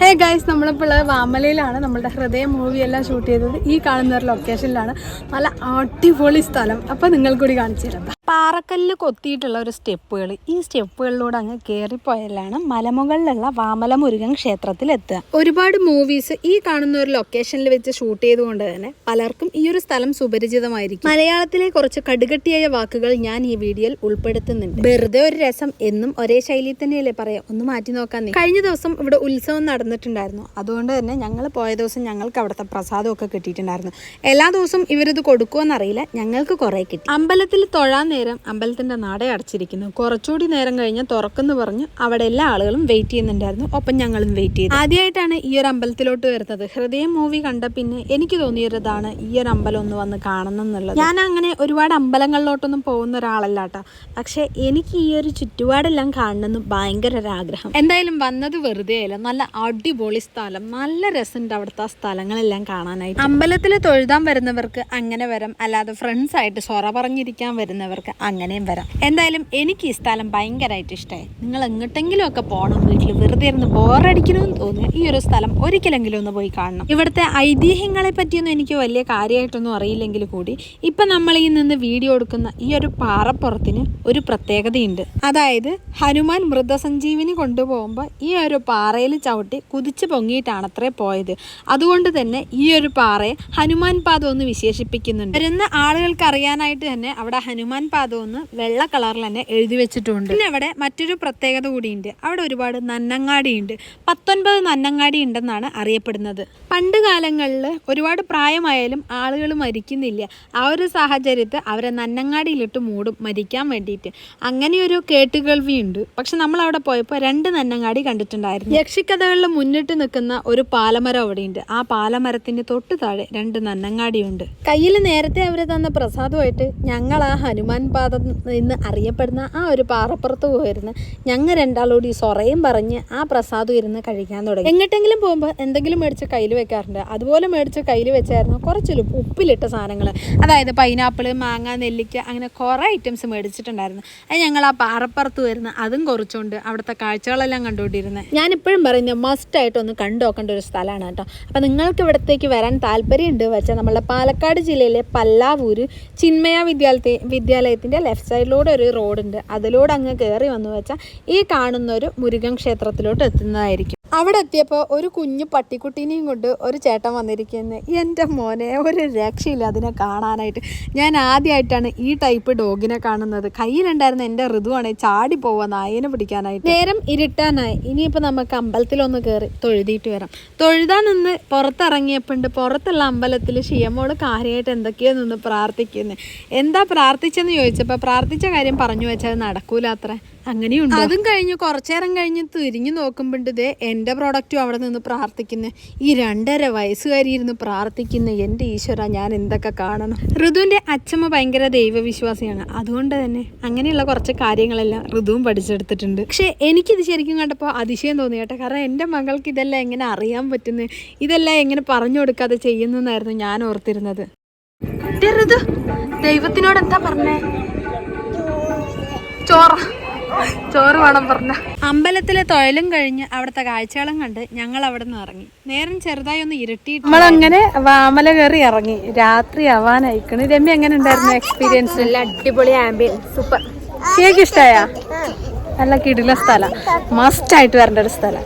Hey guys നമ്മളിപ്പോൾ വാമലയിലാണ്. നമ്മളുടെ ഹൃദയം മൂവി എല്ലാം ഷൂട്ട് ചെയ്തത് ഈ കാണുന്ന ഒരു ലൊക്കേഷനിലാണ് നല്ല അടിപൊളി സ്ഥലം. അപ്പോൾ നിങ്ങൾ കൂടി കാണിച്ചു തരാം. പാറക്കല്ല് കൊത്തിയിട്ടുള്ള ഒരു സ്റ്റെപ്പുകൾ ഈ സ്റ്റെപ്പുകളിലൂടെ അങ്ങ് കയറിപ്പോയാലാണ് മലമുകളിലുള്ള വാമലമുരുകൻ ക്ഷേത്രത്തിൽ എത്തുക ഒരുപാട് മൂവീസ് ഈ കാണുന്ന ഒരു ലൊക്കേഷനിൽ വെച്ച് ഷൂട്ട് ചെയ്തുകൊണ്ട് തന്നെ പലർക്കും ഈ ഒരു സ്ഥലം സുപരിചിതമായിരിക്കും. മലയാളത്തിലെ കുറച്ച് കടുകട്ടിയായ വാക്കുകൾ ഞാൻ ഈ വീഡിയോയിൽ ഉൾപ്പെടുത്തുന്നുണ്ട്. വെറുതെ ഒരു രസം എന്നും ഒരേ ശൈലിയിൽ തന്നെയല്ലേ പറയാം. ഒന്ന് മാറ്റി നോക്കാൻ കഴിഞ്ഞ ദിവസം ഇവിടെ ഉത്സവം നടന്നിട്ടുണ്ടായിരുന്നു. അതുകൊണ്ട് തന്നെ ഞങ്ങൾ പോയ ദിവസം ഞങ്ങൾക്ക് അവിടുത്തെ പ്രസാദമൊക്കെ കിട്ടിയിട്ടുണ്ടായിരുന്നു. എല്ലാ ദിവസവും ഇവരിത് കൊടുക്കുമെന്നറിയില്ല ഞങ്ങൾക്ക് കുറേ കിട്ടി. അമ്പലത്തിൽ തൊഴാൻ നേരം അമ്പലത്തിന്റെ നട അടച്ചിരിക്കുന്നു. കുറച്ചുകൂടി നേരം കഴിഞ്ഞ് തുറക്കുന്നു പറഞ്ഞ് അവിടെ എല്ലാ ആളുകളും വെയിറ്റ് ചെയ്യുന്നുണ്ടായിരുന്നു. ഒപ്പം ഞങ്ങളും വെയിറ്റ് ചെയ്തു. ആദ്യമായിട്ടാണ് ഈ ഒരു അമ്പലത്തിലോട്ട് വരുന്നത്. ഹൃദയം മൂവി കണ്ട പിന്നെ എനിക്ക് തോന്നിയൊരിതാണ് ഈ ഒരു അമ്പലം ഒന്ന് വന്ന് കാണണം എന്നുള്ളത് ഞാൻ അങ്ങനെ ഒരുപാട് അമ്പലങ്ങളിലോട്ടൊന്നും പോകുന്ന ഒരാളല്ല കേട്ടോ പക്ഷെ എനിക്ക് ഈ ഒരു ചുറ്റുപാടെല്ലാം കാണണമെന്ന് ഭയങ്കര ഒരു ആഗ്രഹം. എന്തായാലും വന്നത് വെറുതെ അല്ല. നല്ല അടിപൊളി സ്ഥലം. നല്ല രസമുണ്ട് അവിടുത്തെ സ്ഥലങ്ങളെല്ലാം കാണാനായിട്ട്. അമ്പലത്തിൽ തൊഴുതാൻ വരുന്നവർക്ക് അങ്ങനെ വരാം. അല്ലാതെ ഫ്രണ്ട്സ് ആയിട്ട് സൊറ പറഞ്ഞിരിക്കാൻ വരുന്നവർക്ക് അങ്ങനെയും വരാം. എന്തായാലും എനിക്ക് ഈ സ്ഥലം ഭയങ്കരമായിട്ട് ഇഷ്ടമായി നിങ്ങൾ എങ്ങോട്ടെങ്കിലും ഒക്കെ പോകണം വീട്ടിൽ വെറുതെ ഇരുന്ന് ബോറടിക്കണമെന്ന് തോന്നുക ഈ ഒരു സ്ഥലം ഒരിക്കലെങ്കിലും ഒന്ന് പോയി കാണണം. ഇവിടുത്തെ ഐതിഹ്യങ്ങളെ പറ്റിയൊന്നും എനിക്ക് വലിയ കാര്യമായിട്ടൊന്നും അറിയില്ലെങ്കിൽ കൂടി ഇപ്പം നമ്മൾ ഈ നിന്ന് വീഡിയോ എടുക്കുന്ന ഈ ഒരു പാറപ്പുറത്തിന് ഒരു പ്രത്യേകതയുണ്ട്. അതായത് ഹനുമാൻ മൃതസഞ്ജീവിനി കൊണ്ടുപോകുമ്പോൾ ഈ ഒരു പാറയിൽ ചവിട്ടി കുതിച്ചു പൊങ്ങിയിട്ടാണ് അത്രേ പോയത്. അതുകൊണ്ട് തന്നെ ഈ ഒരു പാറയെ ഹനുമാൻ പാത ഒന്ന് വിശേഷിപ്പിക്കുന്നുണ്ട്. വരുന്ന ആളുകൾക്ക് അറിയാനായിട്ട് തന്നെ അവിടെ ഹനുമാൻ പാദം ഒന്ന് വെള്ള കളറിൽ തന്നെ എഴുതി വെച്ചിട്ടുണ്ട്. പിന്നെ അവിടെ മറ്റൊരു പ്രത്യേകത കൂടിയുണ്ട്. അവിടെ ഒരുപാട് നന്നങ്ങാടിയുണ്ട്. പത്തൊൻപത് നന്നങ്ങാടി ഉണ്ടെന്നാണ് അറിയപ്പെടുന്നത്. പണ്ട് കാലങ്ങളിൽ ഒരുപാട് പ്രായമായാലും ആളുകൾ മരിക്കുന്നില്ല. ആ ഒരു സാഹചര്യത്തിൽ അവരെ നന്നങ്ങാടിയിലിട്ട് മൂടും മരിക്കാൻ വേണ്ടിയിട്ട്. അങ്ങനെയൊരു കേട്ടുകേൾവിയുണ്ട്. പക്ഷെ നമ്മൾ അവിടെ പോയപ്പോൾ രണ്ട് നന്നങ്ങാടി കണ്ടിട്ടുണ്ടായിരുന്നു. യക്ഷിക്കഥകളിൽ മുന്നിട്ട് നിൽക്കുന്ന ഒരു പാലമരം അവിടെയുണ്ട്. ആ പാലമരത്തിന്റെ തൊട്ട് താഴെ രണ്ട് നന്നങ്ങാടിയുണ്ട്. കയ്യിൽ നേരത്തെ അവർ തന്ന പ്രസാദമായിട്ട് ഞങ്ങൾ ആ ഹനുമാൻ പാദം എന്ന് അറിയപ്പെടുന്ന ആ ഒരു പാറപ്പുറത്ത് പോയിരുന്നു ഞങ്ങൾ രണ്ടാളോട് ഈ സൊറയും പറഞ്ഞ് ആ പ്രസാദം ഇരുന്ന് കഴിക്കാൻ തുടങ്ങി. എങ്ങോട്ടെങ്കിലും പോകുമ്പോൾ എന്തെങ്കിലും മേടിച്ച് കയ്യിൽ വെക്കാറുണ്ട്. അതുപോലെ മേടിച്ച് കയ്യിൽ വെച്ചായിരുന്നു കുറച്ച് ഉപ്പിലിട്ട സാധനങ്ങൾ അതായത് പൈനാപ്പിൾ മാങ്ങ നെല്ലിക്ക അങ്ങനെ കുറേ ഐറ്റംസ് മേടിച്ചിട്ടുണ്ടായിരുന്നു. അത് ഞങ്ങൾ ആ പാറപ്പുറത്ത് വരുന്ന അതും കുറച്ചുകൊണ്ട് അവിടുത്തെ കാഴ്ചകളെല്ലാം കണ്ടുകൊണ്ടിരുന്നത് ഞാനിപ്പോഴും പറയുന്നത് മസ്റ്റായിട്ട് ഒന്ന് കണ്ടു നോക്കേണ്ട ഒരു സ്ഥലമാണ് കേട്ടോ. അപ്പം നിങ്ങൾക്ക് ഇവിടത്തേക്ക് വരാൻ താല്പര്യമുണ്ട്. വെച്ചാൽ നമ്മളുടെ പാലക്കാട് ജില്ലയിലെ പല്ലാവൂര് ചിന്മയ വിദ്യാലയ വിദ്യാലയത്തിന്റെ ലെഫ്റ്റ് സൈഡിലൂടെ ഒരു റോഡുണ്ട് അതിലൂടെ അങ്ങ് കയറി വന്നു വെച്ചാൽ ഈ കാണുന്ന ഒരു മുരുകൻ ക്ഷേത്രത്തിലോട്ട് എത്തുന്നതായിരിക്കും. അവിടെ എത്തിയപ്പോൾ ഒരു കുഞ്ഞു പട്ടിക്കുട്ടീനെയും കൊണ്ട് ഒരു ചേട്ടൻ വന്നിരിക്കുന്നത് എന്റെ മോനെ ഒരു രക്ഷയില്ല അതിനെ കാണാനായിട്ട്. ഞാൻ ആദ്യമായിട്ടാണ് ഈ ടൈപ്പ് ഡോഗിനെ കാണുന്നത്. കയ്യിലുണ്ടായിരുന്ന എന്റെ ഋതുവാണ് ചാടി പോവാൻ നായനെ പിടിക്കാനായിട്ട്. നേരം ഇരുട്ടാനായി. ഇനിയിപ്പോൾ നമുക്ക് അമ്പലത്തിലൊന്ന് കയറി തൊഴുതിയിട്ട് വരാം. തൊഴുതാൻ നിന്ന് പുറത്തിറങ്ങിയപ്പോണ്ട്. പുറത്തുള്ള അമ്പലത്തിൽ ഷിയമോൾ കാര്യമായിട്ട് എന്തൊക്കെയോ നിന്ന് പ്രാർത്ഥിക്കുന്നത് എന്താ പ്രാർത്ഥിച്ചെന്ന് ചോദിച്ചപ്പോൾ പ്രാർത്ഥിച്ച കാര്യം പറഞ്ഞു വെച്ചാൽ നടക്കൂല അത്ര അങ്ങനെയുണ്ട്? അതും കഴിഞ്ഞ്. കുറച്ചേരം കഴിഞ്ഞ് തിരിഞ്ഞു നോക്കുമ്പോണ്ട് ഇതേ എന്റെ പ്രോഡക്റ്റും അവിടെ നിന്ന് പ്രാർത്ഥിക്കുന്ന. ഈ രണ്ടര വയസ്സുകാരി ഇരുന്ന് പ്രാർത്ഥിക്കുന്ന. എന്റെ ഈശ്വര ഞാൻ എന്തൊക്കെ കാണണം. ഋതുവിന്റെ അച്ഛമ്മ ഭയങ്കര ദൈവവിശ്വാസിയാണ്. അതുകൊണ്ട് തന്നെ അങ്ങനെയുള്ള കുറച്ച് കാര്യങ്ങളെല്ലാം ഋതുവും പഠിച്ചെടുത്തിട്ടുണ്ട്. പക്ഷേ എനിക്കിത് ശരിക്കും കണ്ടപ്പോൾ അതിശയം തോന്നി കേട്ടോ. കാരണം എന്റെ മകൾക്ക് ഇതെല്ലാം എങ്ങനെ അറിയാൻ പറ്റുന്നു? ഇതെല്ലാം എങ്ങനെ പറഞ്ഞു കൊടുക്കാതെ ചെയ്യുന്നെന്നായിരുന്നു ഞാൻ ഓർത്തിരുന്നത്. ഋതു ദൈവത്തിനോട് എന്താ പറഞ്ഞേ? ചോറ. ചോറ് വേണം പറഞ്ഞ. അമ്പലത്തിലെ തൊഴിലും കഴിഞ്ഞ് അവിടുത്തെ കാഴ്ചകളും കണ്ട് ഞങ്ങൾ അവിടെ നിന്ന് ഇറങ്ങി. നേരം ചെറുതായി ഒന്ന് ഇരുട്ടി നമ്മളങ്ങനെ വാമല കയറി ഇറങ്ങി. രാത്രി ആവാനായിക്കണ്. രമ്യ എങ്ങനെ ഉണ്ടായിരുന്നു എക്സ്പീരിയൻസ് നല്ല അടിപൊളി ആംബിയൻസ് സൂപ്പർ ശരിക്കും ഇഷ്ടായ? നല്ല കിടില സ്ഥലം. മസ്റ്റ് ആയിട്ട് വരേണ്ട ഒരു സ്ഥലം.